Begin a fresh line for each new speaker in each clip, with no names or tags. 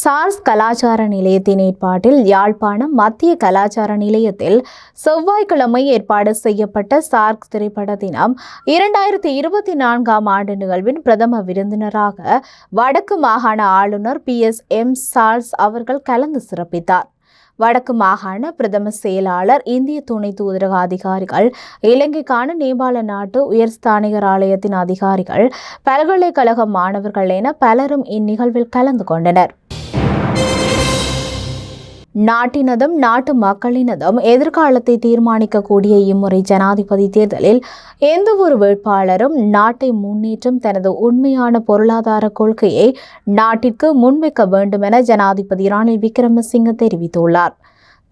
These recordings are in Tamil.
சார்ஸ் கலாச்சார நிலையத்தின் ஏற்பாட்டில் யாழ்ப்பாணம் மத்திய கலாச்சார நிலையத்தில் செவ்வாய்க்கிழமை ஏற்பாடு செய்யப்பட்ட சார்க் திரைப்பட தினம் இரண்டாயிரத்தி இருபத்தி நான்காம் ஆண்டு நிகழ்வின் பிரதம விருந்தினராக வடக்கு மாகாண ஆளுநர் பி எஸ் எம் சார்ஸ் அவர்கள் கலந்து சிறப்பித்தார். வடக்கு மாகாண பிரதம செயலாளர் இந்திய துணை தூதரக அதிகாரிகள் இலங்கைக்கான நேபாள நாட்டு உயர்ஸ்தானிகர் ஆலயத்தின் அதிகாரிகள் பல்கலைக்கழக மாணவர்கள் என பலரும் இந்நிகழ்வில் கலந்து கொண்டனர். நாட்டினதும் நாட்டு மக்களினதும் எதிர்காலத்தை தீர்மானிக்கக்கூடிய இம்முறை ஜனாதிபதி தேர்தலில் எந்த ஒரு வேட்பாளரும் நாட்டை முன்னேற்றும் தனது உண்மையான பொருளாதார கொள்கையை நாட்டிற்கு முன்வைக்க வேண்டும் என ஜனாதிபதி ரணில் விக்ரமசிங்க தெரிவித்துள்ளார்.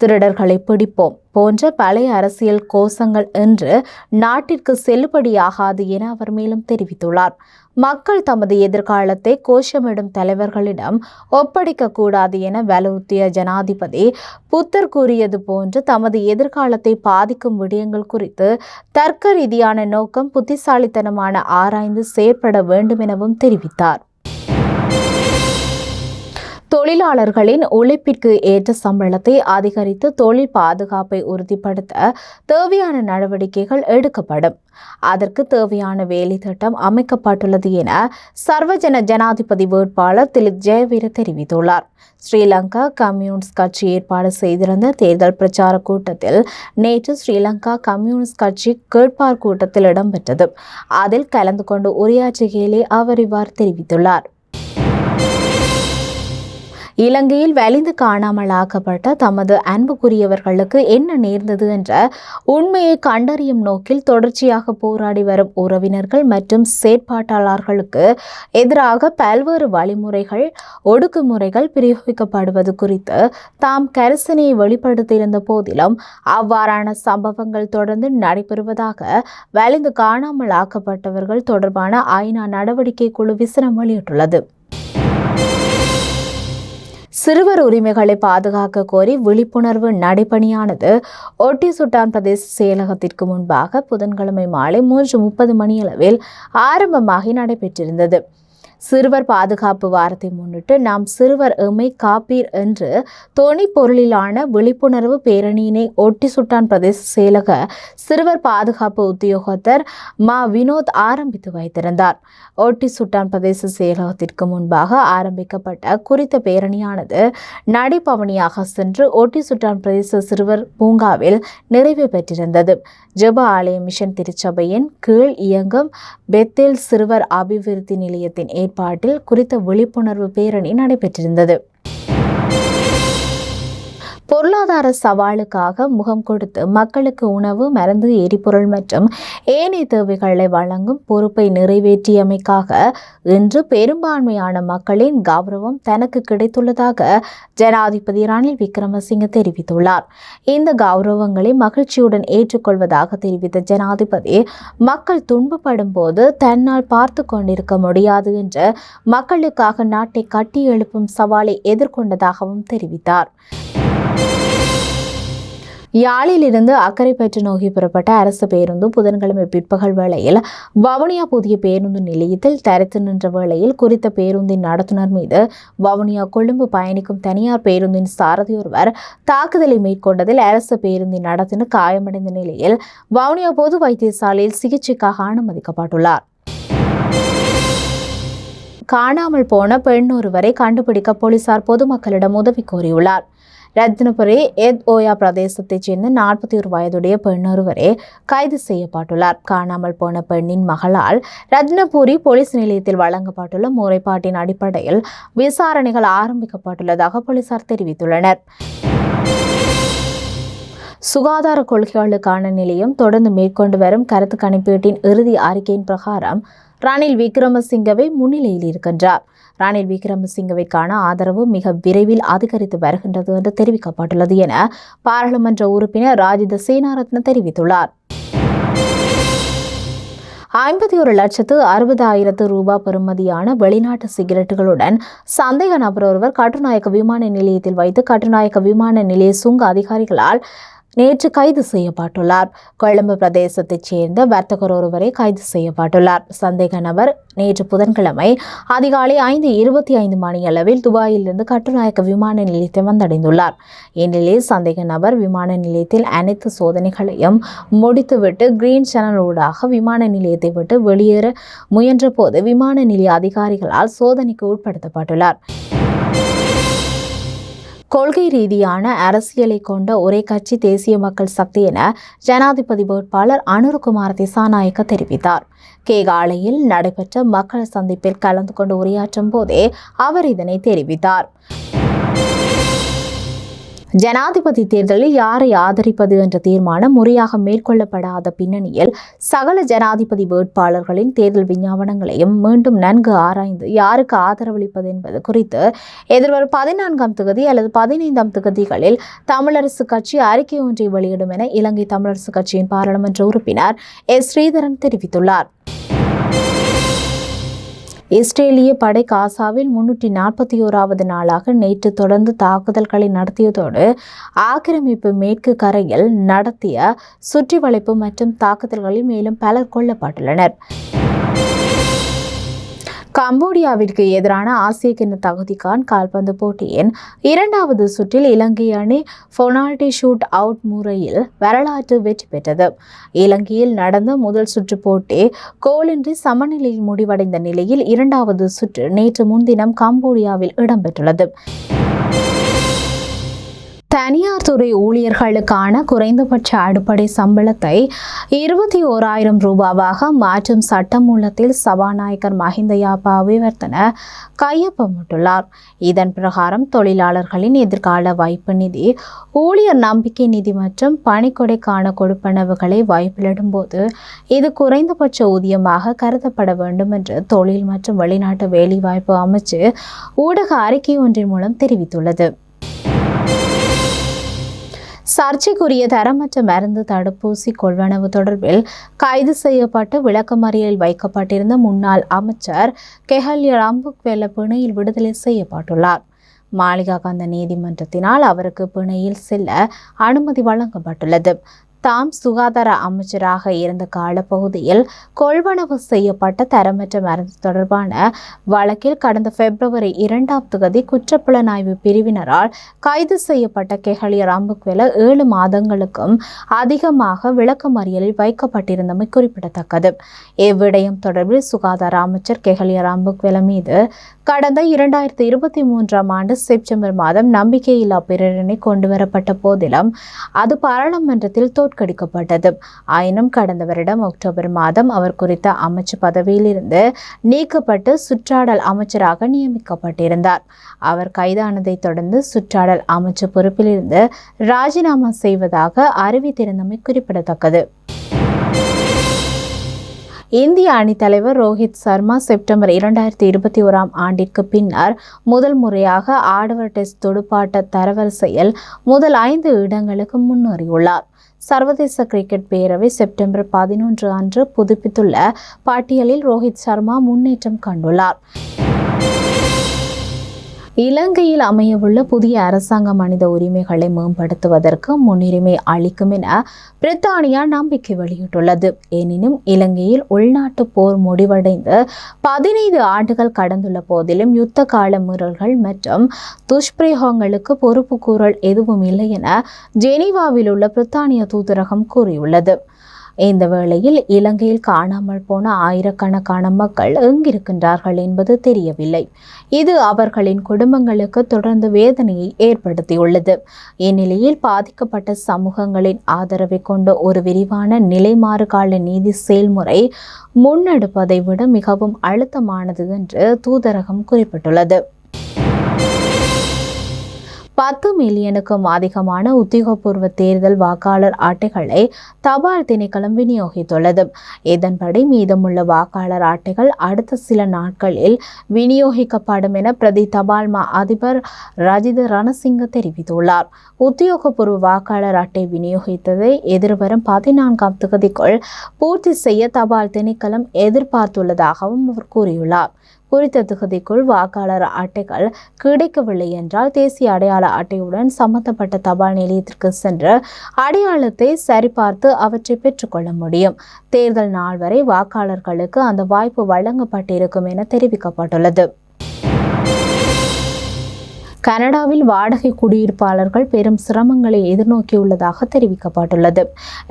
திருடர்களை பிடிப்போம் போன்ற பழைய அரசியல் கோஷங்கள் என்று நாட்டிற்கு செல்லுபடியாகாது என அவர் மேலும் தெரிவித்துள்ளார். மக்கள் தமது எதிர்காலத்தை கோஷமிடும் தலைவர்களிடம் ஒப்படைக்க கூடாது என வலியுறுத்திய ஜனாதிபதி புத்தர் கூறியது போன்று தமது எதிர்காலத்தை பாதிக்கும் விடயங்கள் குறித்து தர்க்க ரீதியான நோக்கம் புத்திசாலித்தனமான ஆராய்ந்து செயற்பட வேண்டும் எனவும் தெரிவித்தார். தொழிலாளர்களின் உழைப்பிற்கு ஏற்ற சம்பளத்தை அதிகரித்து தொழில் பாதுகாப்பை உறுதிப்படுத்த தேவையான நடவடிக்கைகள் எடுக்கப்படும். அதற்கு தேவையான வேலை திட்டம் அமைக்கப்பட்டுள்ளது என சர்வஜன ஜனாதிபதி வேட்பாளர் திலிக் ஜெயவீர தெரிவித்துள்ளார். ஸ்ரீலங்கா கம்யூனிஸ்ட் கட்சி ஏற்பாடு செய்திருந்த தேர்தல் பிரச்சார கூட்டத்தில் நேற்று ஸ்ரீலங்கா கம்யூனிஸ்ட் கட்சி கேட்பார் கூட்டத்தில் இடம்பெற்றது. அதில் கலந்து கொண்டு உரையாற்றுகையிலே அவர் இவ்வாறு தெரிவித்துள்ளார். இலங்கையில் வலிந்து காணாமல் ஆக்கப்பட்ட தமது அன்புக்குரியவர்களுக்கு என்ன நேர்ந்தது என்ற உண்மையை கண்டறியும் நோக்கில் தொடர்ச்சியாக போராடி வரும் உறவினர்கள் மற்றும் செயற்பாட்டாளர்களுக்கு எதிராக பல்வேறு வழிமுறைகள் ஒடுக்குமுறைகள் பிரயோகிக்கப்படுவது குறித்து தாம் கரிசனையை வெளிப்படுத்தியிருந்த போதிலும் அவ்வாறான சம்பவங்கள் தொடர்ந்து நடைபெறுவதாக வலிந்து காணாமல் ஆக்கப்பட்டவர்கள் தொடர்பான ஐநா நடவடிக்கை குழு விசனம் வெளியிட்டுள்ளது. சிறுவர் உரிமைகளை பாதுகாக்க கோரி விழிப்புணர்வு நடைபணியானது ஒட்டி சுட்டான் பிரதேச செயலகத்திற்கு முன்பாக புதன்கிழமை மாலை மூன்று முப்பது மணியளவில் ஆரம்பமாகி நடைபெற்றிருந்தது. சிறுவர் பாதுகாப்பு வாரத்தை முன்னிட்டு நாம் சிறுவர் எமை காப்பீர் என்று தொனி பொருளிலான விழிப்புணர்வு பேரணியினை ஒட்டி சுட்டான் பிரதேச செயலக சிறுவர் பாதுகாப்பு உத்தியோகத்தர் மா வினோத் ஆரம்பித்து வைத்திருந்தார். ஒட்டி சுட்டான் பிரதேச செயலகத்திற்கு முன்பாக ஆரம்பிக்கப்பட்ட குறித்த பேரணியானது நடைபவனியாக சென்று ஒட்டி சுட்டான் பிரதேச சிறுவர் பூங்காவில் நிறைவு பெற்றிருந்தது. ஜப ஆலய மிஷன் திருச்சபையின் கீழ் இயங்கும் பெத்தேல் சிறுவர் அபிவிருத்தி நிலையத்தின் ஏற்பாட்டில் குறித்த விழிப்புணர்வு பேரணி நடைபெற்றிருந்தது. பொருளாதார சவாலுக்காக முகம் கொடுத்து மக்களுக்கு உணவு மருந்து எரிபொருள் மற்றும் ஏனைய தேவைகளை வழங்கும் பொறுப்பை நிறைவேற்றியமைக்காக இன்று பெரும்பான்மையான மக்களின் கௌரவம் தனக்கு கிடைத்துள்ளதாக ஜனாதிபதி ரணில் விக்ரமசிங்க தெரிவித்துள்ளார். இந்த கௌரவங்களை மகிழ்ச்சியுடன் ஏற்றுக்கொள்வதாக தெரிவித்த ஜனாதிபதி மக்கள் துன்பப்படும் போது தன்னால் பார்த்து கொண்டிருக்க முடியாது என்று மக்களுக்காக நாட்டை கட்டி எழுப்பும் சவாலை எதிர்கொண்டதாகவும் தெரிவித்தார். யாழிலிருந்து அக்கரைப்பற்று நோக்கி புறப்பட்ட அரசு பேருந்து புதன்கிழமை பிற்பகல் வேளையில் வவுனியா புதிய பேருந்து நிலையத்தில் தரித்து நின்ற வேளையில் குறித்த பேருந்தின் நடத்துனர் மீது வவுனியா கொழும்பு பயணிக்கும் தனியார் பேருந்தின் சாரதி ஒருவர் தாக்குதலை மேற்கொண்டதில் அரசு பேருந்தின் நடத்தின காயமடைந்த நிலையில் வவுனியா பொது வைத்தியசாலையில் சிகிச்சைக்காக அனுமதிக்கப்பட்டுள்ளார். காணாமல் போன பெண் ஒருவரை கண்டுபிடிக்க போலீசார் பொதுமக்களிடம் உதவி கோரியுள்ளார். ரத்னபுரி எத் ஓயா பிரதேசத்தைச் சேர்ந்த நாற்பத்தி ஒரு வயதுடைய பெண் ஒருவரே கைது செய்யப்பட்டுள்ளார். காணாமல் போன பெண்ணின் மகளால் ரத்னபுரி போலீஸ் நிலையத்தில் வழங்கப்பட்டுள்ள முறைப்பாட்டின் அடிப்படையில் விசாரணைகள் ஆரம்பிக்கப்பட்டுள்ளதாக போலீசார் தெரிவித்துள்ளனர். சுகாதார கொள்கைகளுக்கான நிலையம் தொடர்ந்து மேற்கொண்டு வரும் கருத்து கணிப்பீட்டின் இறுதி அறிக்கையின் பிரகாரம் ரணில் விக்ரமசிங்கவே முன்னிலையில் இருக்கின்றார். ரணில் விக்ரமசிங்கவிற்கான ஆதரவு மிக விரைவில் அதிகரித்து வருகின்றது என்று தெரிவிக்கப்பட்டுள்ளது என பாராளுமன்ற உறுப்பினர் ராஜித சேனாரத்ன தெரிவித்துள்ளார். ஐம்பத்தி ஒரு லட்சத்து அறுபதாயிரத்து ரூபாய் பெறுமதியான வெளிநாட்டு சிகரெட்டுகளுடன் சந்தேக நபர் ஒருவர் கட்டுநாயக்க விமான நிலையத்தில் வைத்து கட்டுநாயக்க விமான நிலைய சுங்க அதிகாரிகளால் நேற்று கைது செய்யப்பட்டுள்ளார். கொழும்பு பிரதேசத்தைச் சேர்ந்த வர்த்தகர் ஒருவரை கைது செய்யப்பட்டுள்ளார். சந்தேக நபர் நேற்று புதன்கிழமை அதிகாலை ஐந்து இருபத்தி ஐந்து மணியளவில் துபாயிலிருந்து கட்டுநாயக்க விமான நிலையத்தை வந்தடைந்துள்ளார். இந்நிலையில் சந்தேக நபர் விமான நிலையத்தில் அனைத்து சோதனைகளையும் முடித்துவிட்டு கிரீன் சேனல் ஊடாக விமான நிலையத்தை விட்டு வெளியேற முயன்றபோது விமான நிலைய அதிகாரிகளால் சோதனைக்கு உட்படுத்தப்பட்டுள்ளார். கொள்கை ரீதியான அரசியலை கொண்ட ஒரே கட்சி தேசிய மக்கள் சக்தி என ஜனாதிபதி வேட்பாளர் அனுருகுமார் திசாநாயக்க தெரிவித்தார். கேகாலையில் நடைபெற்ற மக்கள் சந்திப்பில் கலந்து கொண்டு உரையாற்றும் போதே அவர் இதனை தெரிவித்தார். ஜனாதிபதி தேர்தலில் யாரை ஆதரிப்பது என்ற தீர்மானம் முறையாக மேற்கொள்ளப்படாத பின்னணியில் சகல ஜனாதிபதி வேட்பாளர்களின் தேர்தல் விஞ்ஞாபனங்களையும் மீண்டும் நன்கு ஆராய்ந்து யாருக்கு ஆதரவளிப்பது என்பது குறித்து எதிர்வரும் பதினான்காம் தொகுதி அல்லது பதினைந்தாம் தொகுதிகளில் தமிழரசு கட்சி அறிக்கை ஒன்றை வெளியிடும் என இலங்கை தமிழரசு கட்சியின் பாராளுமன்ற உறுப்பினர் எஸ் ஸ்ரீதரன் தெரிவித்துள்ளார். இஸ்ரேலிய படை காசாவில் முன்னூற்றி நாற்பத்தி ஓராவது நாளாக நேற்று தொடர்ந்து தாக்குதல்களை நடத்தியதோடு ஆக்கிரமிப்பு மேற்கு கரையில் நடத்திய சுற்றி வளைப்பு மற்றும் தாக்குதல்களில் மேலும் பலர் கொல்லப்பட்டுள்ளனர். கம்போடியாவிற்கு எதிரான ஆசிய கிண்ண தகுதிக்கான் கால்பந்து போட்டியின் இரண்டாவது சுற்றில் இலங்கை அணி ஃபொனால்டி ஷூட் அவுட் முறையில் வரலாற்று வெற்றி பெற்றது. இலங்கையில் நடந்த முதல் சுற்று போட்டி கோலின்றி சமநிலையில் முடிவடைந்த நிலையில் இரண்டாவது சுற்று நேற்று முன்தினம் கம்போடியாவில் இடம்பெற்றுள்ளது. தனியார் துறை ஊழியர்களுக்கான குறைந்தபட்ச அடிப்படை சம்பளத்தை இருபத்தி ஓராயிரம் ரூபாவாக மாற்றும் சட்டமூலத்தில் சபாநாயகர் மஹிந்த யாபா அபிவர்த்தன கையொப்பமிட்டுள்ளார். இதன் பிரகாரம் தொழிலாளர்களின் எதிர்கால வைப்பு நிதி ஊழியர் நம்பிக்கை நிதி மற்றும் பணிக்கொடைக்கான கொடுப்பனவுகளை வைப்பிலிடும் போது இது குறைந்தபட்ச ஊதியமாக கருதப்பட வேண்டும் என்று தொழில் மற்றும் வெளிநாட்டு வேலைவாய்ப்பு அமைச்சு ஊடக அறிக்கை ஒன்றின் மூலம் தெரிவித்துள்ளது. சர்ச்சைக்குரிய தரமற்ற மருந்து தடுப்பூசி கொள்வனவு தொடர்பில் கைது செய்யப்பட்டு விளக்கமறியலில் வைக்கப்பட்டிருந்த முன்னாள் அமைச்சர் கெஹல்ய ரம்புக்வெல்ல பிணையில் விடுதலை செய்யப்பட்டுள்ளார். மாளிகாகந்த நீதிமன்றத்தினால் அவருக்கு பிணையில் செல்ல அனுமதி வழங்கப்பட்டுள்ளது. தாம் சுகாதார அமைச்சராக இருந்த காலப்பகுதியில் கொள்வனவு செய்யப்பட்ட தரமற்ற மருந்து தொடர்பான வழக்கில் கடந்த பிப்ரவரி இரண்டாம் தொகுதி குற்றப்புலனாய்வு பிரிவினரால் கைது செய்யப்பட்ட கெஹலிய ராம்புக்வெல ஏழு மாதங்களுக்கும் அதிகமாக விளக்கமறியலில் வைக்கப்பட்டிருந்தமை குறிப்பிடத்தக்கது. இவ்விடயம் தொடர்பில் சுகாதார அமைச்சர் கெஹலிய ராம்புக்வெல மீது கடந்த இரண்டாயிரத்தி இருபத்தி மூன்றாம் ஆண்டு செப்டம்பர் மாதம் நம்பிக்கையில்லா பிரேரணை கொண்டுவரப்பட்ட போதிலும் அது பாராளுமன்றத்தில் தோற்கடிக்கப்பட்டது ஆயினும் கடந்த வருடம் அக்டோபர் மாதம் அவர் குறித்த அமைச்சு பதவியிலிருந்து நீக்கப்பட்டு சுற்றாடல் அமைச்சராக நியமிக்கப்பட்டிருந்தார். அவர் கைதானதை தொடர்ந்து சுற்றாடல் அமைச்சு பொறுப்பிலிருந்து ராஜினாமா செய்வதாக அறிவித்திருந்தமை குறிப்பிடத்தக்கது. இந்திய அணித்தலைவர் ரோஹித் சர்மா செப்டம்பர் இரண்டாயிரத்தி இருபத்தி ஓராம் ஆண்டிற்கு பின்னர் முதல் முறையாக ஆடவர் டெஸ்ட் துடுப்பாட்ட தரவரிசையில் முதல் ஐந்து இடங்களுக்கு முன்னேறியுள்ளார். சர்வதேச கிரிக்கெட் பேரவை செப்டம்பர் பதினொன்று அன்று புதுப்பித்துள்ள பட்டியலில் ரோஹித் சர்மா முன்னேற்றம் கண்டுள்ளார். இலங்கையில் அமையவுள்ள புதிய அரசாங்க மனித உரிமைகளை மேம்படுத்துவதற்கு முன்னுரிமை அளிக்கும் என பிரித்தானியா நம்பிக்கை வெளியிட்டுள்ளது. எனினும் இலங்கையில் உள்நாட்டு போர் முடிவடைந்து பதினைந்து ஆண்டுகள் கடந்துள்ள போதிலும் யுத்த கால மீறல்கள் மற்றும் துஷ்பிரயோகங்களுக்கு பொறுப்பு கூறல் எதுவும் இல்லை என ஜெனீவாவில் உள்ள பிரித்தானிய தூதரகம் கூறியுள்ளது. இந்த வேளையில் இலங்கையில் காணாமல் போன ஆயிரக்கணக்கான மக்கள் எங்கிருக்கின்றார்கள் என்பது தெரியவில்லை. இது அவர்களின் குடும்பங்களுக்கு தொடர்ந்து வேதனையை ஏற்படுத்தியுள்ளது. இந்நிலையில் பாதிக்கப்பட்ட சமூகங்களின் ஆதரவை கொண்ட ஒரு விரிவான நிலைமாறுகால நீதி செயல்முறை முன்னெடுப்பதை விட மிகவும் அழுத்தமானது என்று தூதரகம் குறிப்பிட்டுள்ளது. பத்து மில்லியனுக்கும் அதிகமான உத்தியோகபூர்வ தேர்தல் வாக்காளர் அட்டைகளை தபால் திணைக்களம் விநியோகித்துள்ளது. இதன்படி மீதமுள்ள வாக்காளர் அட்டைகள் அடுத்த சில நாட்களில் விநியோகிக்கப்படும் என பிரதி தபால் மா அதிபர் ரஜித ரணசிங்க தெரிவித்துள்ளார். உத்தியோகபூர்வ வாக்காளர் அட்டை விநியோகித்ததை எதிர்வரும் பதினான்காம் தொகுதிக்குள் பூர்த்தி செய்ய தபால் திணைக்களம் எதிர்பார்த்துள்ளதாகவும் அவர் கூறியுள்ளார். குறித்த தொகுதிக்குள் வாக்காளர் அட்டைகள் கிடைக்கவில்லை என்றால் தேசிய அடையாள அட்டையுடன் சம்பந்தப்பட்ட தபால் நிலையத்திற்கு சென்று அடையாளத்தை சரிபார்த்து அவற்றை பெற்றுக்கொள்ள முடியும். தேர்தல் நாள் வரை வாக்காளர்களுக்கு அந்த வாய்ப்பு வழங்கப்பட்டிருக்கும் என தெரிவிக்கப்பட்டுள்ளது. கனடாவில் வாடகை குடியிருப்பாளர்கள் பெரும் சிரமங்களை எதிர்நோக்கியுள்ளதாக தெரிவிக்கப்பட்டுள்ளது.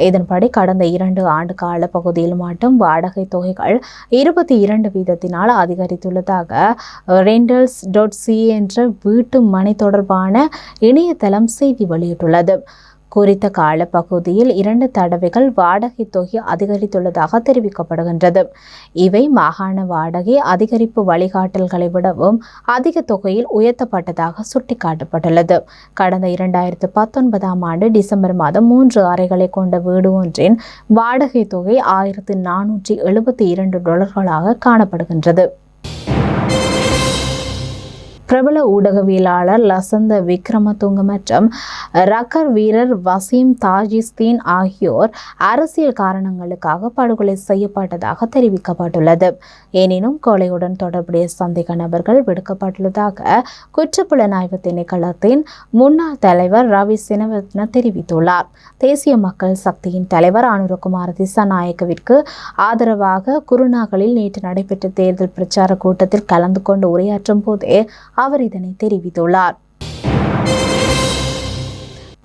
இதன்படி கடந்த இரண்டு ஆண்டு கால பகுதியில் மட்டும் வாடகை தொகைகள் இருபத்தி இரண்டு வீதத்தினால் அதிகரித்துள்ளதாக ரெண்டல்ஸ் டாட் சி என்ற வீட்டு மனை தொடர்பான இணையதளம் செய்தி வெளியிட்டுள்ளது. குறித்த காலப்பகுதியில் இரண்டு தடவைகள் வாடகை தொகை அதிகரித்துள்ளதாக தெரிவிக்கப்படுகின்றது. இவை மாகாண வாடகை அதிகரிப்பு வழிகாட்டல்களை விடவும் அதிக தொகையில் உயர்த்தப்பட்டதாக சுட்டிக்காட்டப்பட்டுள்ளது. கடந்த இரண்டாயிரத்து பத்தொன்பதாம் ஆண்டு டிசம்பர் மாதம் மூன்று அறைகளை கொண்ட வீடு ஒன்றின் வாடகை தொகை ஆயிரத்து நானூற்றி எழுபத்தி இரண்டு டாலர்களாக காணப்படுகின்றது. பிரபல ஊடகவியலாளர் லசந்த விக்ரமதுங்க மற்றும் ரக்கர் வீரர் வசீம் தாஜிஸ்தீன் ஆகியோர் அரசியல் காரணங்களுக்காக படுகொலை செய்யப்பட்டதாக தெரிவிக்கப்பட்டுள்ளது. எனினும் கொலையுடன் தொடர்புடைய சந்தேக நபர்கள் விடுக்கப்பட்டுள்ளதாக குற்றப்புலனாய்வு திணைக்களத்தின் முன்னாள் தலைவர் ரவி சினவத்ன தெரிவித்துள்ளார். தேசிய மக்கள் சக்தியின் தலைவர் அனுரகுமார் திசாநாயக்கவிற்கு ஆதரவாக குருநாகலில் நேற்று நடைபெற்ற தேர்தல் பிரச்சார கூட்டத்தில் கலந்து கொண்டு உரையாற்றும் போதே அவர் இதனை தெரிவித்துள்ளார்.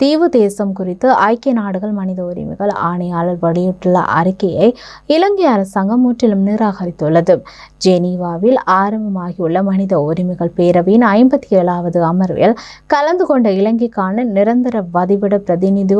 தீவு தேசம் குறித்து ஐக்கிய நாடுகள் மனித உரிமைகள் ஆணையாளர் வெளியிட்டுள்ள அறிக்கையை இலங்கை அரசாங்கம் முற்றிலும் நிராகரித்துள்ளது. ஜெனீவாவில் ஆரம்பமாகியுள்ள மனித உரிமைகள் பேரவையின் ஐம்பத்தி ஏழாவது அமர்வில் கலந்து கொண்ட இலங்கைக்கான நிரந்தர வதிவிட பிரதிநிதி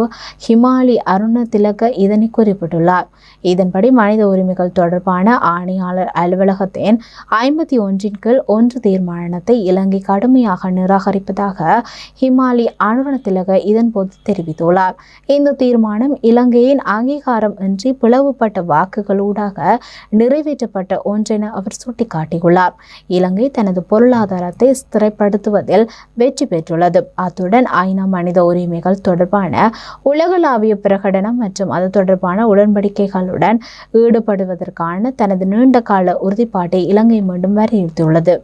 ஹிமாலி அருண திலக இதனை குறிப்பிட்டுள்ளார். இதன்படி மனித உரிமைகள் தொடர்பான ஆணையாளர் அலுவலகத்தின் ஐம்பத்தி ஒன்றின் கீழ் ஒன்று தீர்மானத்தை இலங்கை கடுமையாக நிராகரிப்பதாக ஹிமாலி அனுரண திலக இதன்போது தெரிவித்துள்ளார். இந்த தீர்மானம் இலங்கையின் அங்கீகாரம் இன்றி பிளவுபட்ட வாக்குகளூடாக நிறைவேற்றப்பட்ட ஒன்றென அவர் சுட்டிக்காட்டியுள்ளார். இலங்கை தனது பொருளாதாரத்தை ஸ்திரப்படுத்துவதில் வெற்றி பெற்றுள்ளது. அத்துடன் ஐநா மனித உரிமைகள் தொடர்பான உலகளாவிய பிரகடனம் மற்றும் அது தொடர்பான உடன்படிக்கைகளுடன் ஈடுபடுவதற்கான தனது நீண்டகால உறுதிப்பாட்டை இலங்கை மீண்டும் வலியுறுத்தியுள்ளது